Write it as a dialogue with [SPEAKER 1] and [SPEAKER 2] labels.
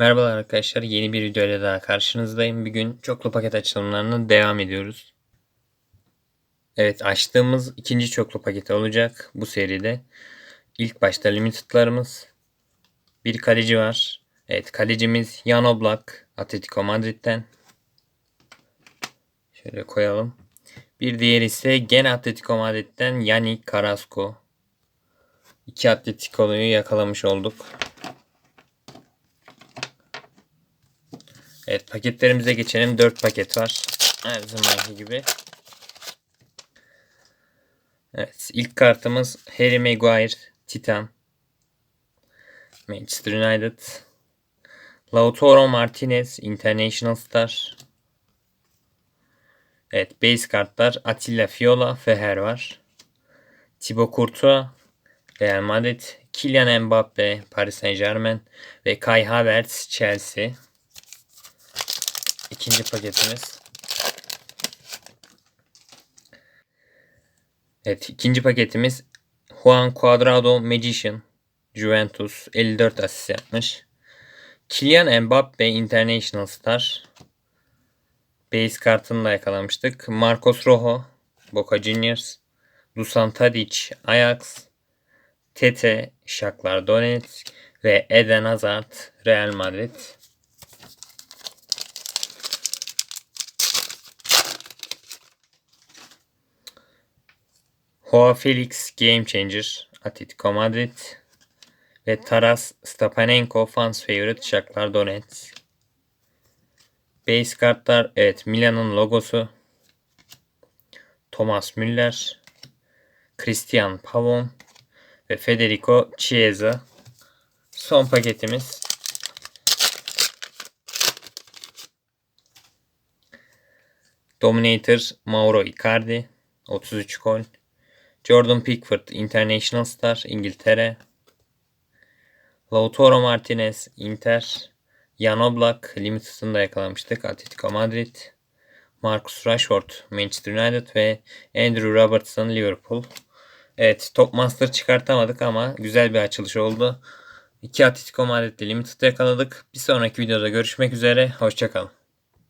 [SPEAKER 1] Merhabalar arkadaşlar. Yeni bir videoyla daha karşınızdayım. Bugün çoklu paket açılımlarına devam ediyoruz. Evet açtığımız ikinci çoklu paketi olacak bu seride. İlk başta limited'larımız. Bir kaleci var. Evet kalecimiz Jan Oblak Atletico Madrid'den. Şöyle koyalım. Bir diğeri ise gene Atletico Madrid'den Yannick Carrasco. İki Atletico'yu yakalamış olduk. Evet paketlerimize geçelim. 4 paket var. Her zamanki gibi. Evet ilk kartımız Harry Maguire Titan. Manchester United. Lautaro Martinez International Star. Evet base kartlar Atilla Fiola Feher var. Thibaut Courtois Real Madrid. Kylian Mbappe Paris Saint Germain ve Kai Havertz Chelsea. İkinci paketimiz. Evet ikinci paketimiz Juan Cuadrado Magician Juventus 54 asist yapmış. Kylian Mbappe International Star Base kartını da yakalamıştık. Marcos Rojo Boca Juniors Dusan Tadic Ajax Tete Shakhtar Donetsk ve Eden Hazard Real Madrid. Joao Felix Game Changer Atletico Madrid ve Taras Stepanenko Fans Favorite Shakhtar Donetsk. Base kartlar evet Milan'ın logosu. Thomas Müller, Christian Pavon ve Federico Chiesa. Son paketimiz. Dominator Mauro Icardi 33 gol. Jordan Pickford International Star İngiltere. Lautaro Martinez Inter. Jan Oblak Limited'ını da yakalamıştık. Atletico Madrid. Marcus Rashford Manchester United ve Andrew Robertson Liverpool. Evet Top Master çıkartamadık ama güzel bir açılış oldu. İki Atletico Madrid'de Limited yakaladık. Bir sonraki videoda görüşmek üzere. Hoşçakalın.